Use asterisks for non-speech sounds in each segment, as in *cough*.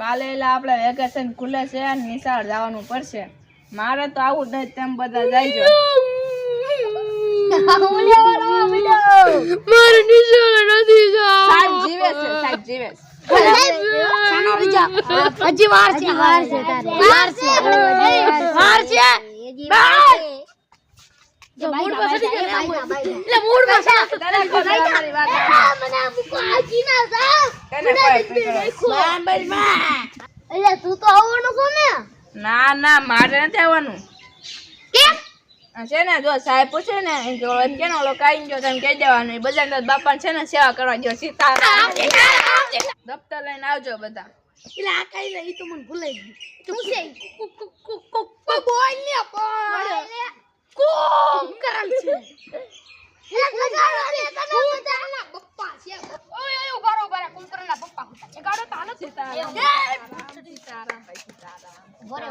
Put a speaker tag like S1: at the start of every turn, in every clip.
S1: કાલે એટલે આપણે વેકેશન ખુલે છે અને નિશાળ જવાનું પડશે. મારે તો આવું જ નહીં તેમ બધા જાય *laughs*
S2: મારે નિશાળે નથી
S1: સાહેબ જીવે છે સાહેબ જીવે છે.
S2: હજી વાર છે. વાર છે વાર છે. વાર છે. મૂડ પર સડી ગયો એટલે મૂડ પર જા તું તો આવવાનું છો ને?
S1: ના ના મારે નથી આવવાનું.
S2: કેમ?
S1: છે ને જો સાહેબ પૂછે ને જો એમ કે ઓલો કાઈ ગયો તમે કહી દેવાનું. એ બધા બાપા છે ને સેવા કરવા ગયો સીતારામ દફતર લઈને આવજો બધા.
S2: એટલે આ કઈ રહી તો મને ભૂલાઈ ગયું. શું છે? બોલ ને પણ કોમ કરલ છે એક લગાડો ને તમે બધાના પપ્પા છે ઓય ઓય ઉભારો ઉભારો કોમ કરલના પપ્પા હતા એ ગાડો તો હાલો
S1: સીતારામ
S2: એ,
S1: સીતારામ ભાઈ સીતારામ
S2: ઊભો રે ઊભો રે.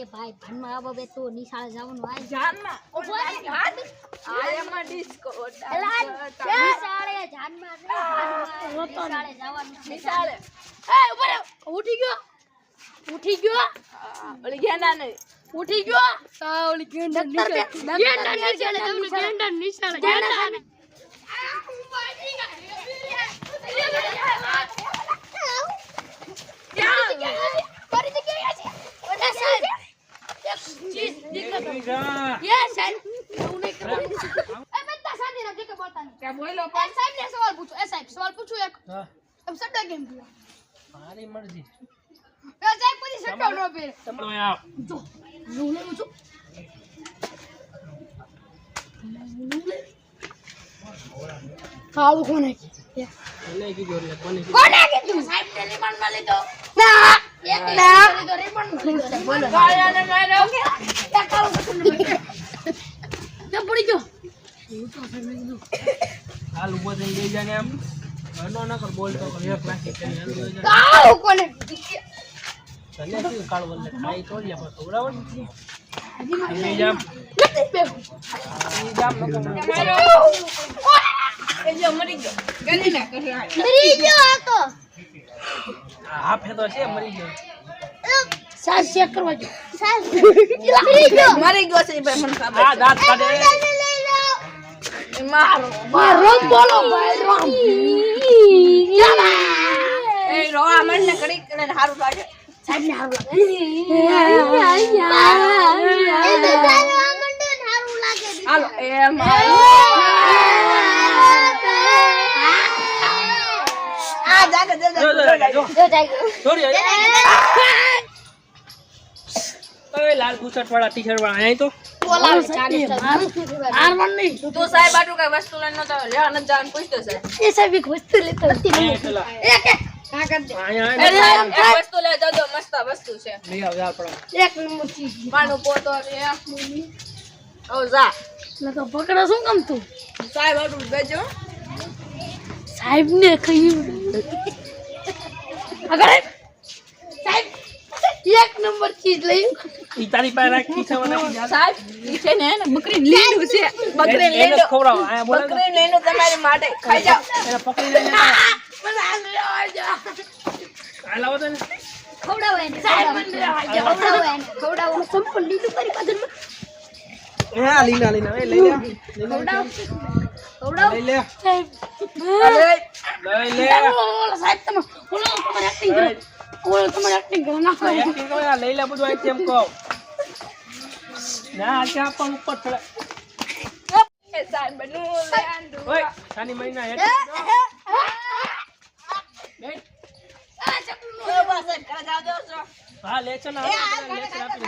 S2: એ ભાઈ ભણમાં આવો બે તો નિશાળે જવાનું આય
S1: જાનમાં.
S2: ઊભો રે હાથ
S1: આ ડિસ્કો
S2: એલા નિશાળે જાનમાં રે નિશાળે જવાનું
S1: નિશાળે.
S2: એ ઉપર ઉઠી ગયો. ઉઠી ગયો.
S1: ઓલી ગેંડા ને
S2: ઉઠી ગયો. તા ઓલી ગેંડા નિશાળે ગેંડા નિશાળે તમને ગેંડા નિશાળે ગેંડા
S1: ત્યાં બોલો
S2: સવાલ પૂછો એ સાહેબ સવાલ પૂછો એક.
S3: હા,
S2: એમ સટ્ટા કેમ પીવા
S3: મારી મરજી.
S2: એ સાહેબ પછી સટ્ટા ન પીરે
S3: તમે આવ.
S2: જો હું લઉં ખાવું કોને
S3: કોને કીધું કોને કીધું
S2: સાહેબ ને. રિમાન્ડમાં લીધો. બોલો એક કાળું કશું નહીં તે પડી ગયો
S3: ન કર કર. એક કરી.
S2: કોને
S3: તને શું કાળ બોલે ખાઈ તો લઈ
S2: નથી
S3: લઈ
S1: એ જો મરી ગયો ગલી ના કરવા
S2: મરી ગયો આ તો.
S3: છે મરી ગયો.
S2: ચેક કરવા જો મરી ગયો.
S1: મરી ગયો છે ભાઈ મને ખબર
S3: આ દાંત કાઢે.
S1: મારો
S2: રોમ બોલો રોમ
S1: એ રોવા મને ઘડી કરીને સારું લાગે.
S2: સાહેબ ને હારું લાગે
S1: હાલો એ મારો. આ જાગે
S3: જો, જો, જો. છોડી આય. ઓય લાલ બુશર્ટ વાળા ટી શર્ટ વાળા અહીં તો.
S1: તો સાહેબ આટલું કઈ વસ્તુ લઈને નતો લે લેવા જાન પૂછતો સાહેબ.
S3: એ
S1: સાહેબ, એક વસ્તુ લેવા જજો મસ્ત વસ્તુ છે.
S3: લઈ આવ જા આપણા
S1: પાનું પોતો ને ઓ જા.
S2: પકડો શું કામ તું?
S1: સાહેબ આટલું બેજો.
S2: સાહેબ ને કહ્યું. *laughs* અગર એક નંબર ચીજ લઈ
S3: ઈ તારી પાસે રાખી છે મને
S1: સાહેબ ઈ છે ને બકરી લીંડું છે. બકરી લીંડું
S3: ખવડાવો આયા બોલે.
S1: બકરી લીંડું તમારી માટે. ખાઈ જાવ
S3: એને પકડી લઈને આ લાવો તને.
S2: ખવડાવો એને સાહેબ મને ખવડાવો એને. ખવડાવો. સંપૂર્ણ લીલું કરી પાછળ
S3: હા લીના લીના એ લઈ લે.
S2: ખવડાવો. ખવડાવો.
S3: લઈ લે.
S1: અરે,
S3: લઈ લે.
S2: લઈ લે સાહેબ તમે ઓલો તમારે એક્ટિંગ કરો ઓલો તમારે એક્ટિંગ કરો નાખો
S3: એક્ટિંગ કરો લઈ લે બધું અહીંથી એમ કહો. ના આ પણ ઉપર ચડે
S1: એ સાહેબ લે લીંડું.
S3: ઓય સાની મહિના હેઠ
S1: બરાબર, બસ કરા જાઓ છો.
S3: હા લે છે ને લે છે આપી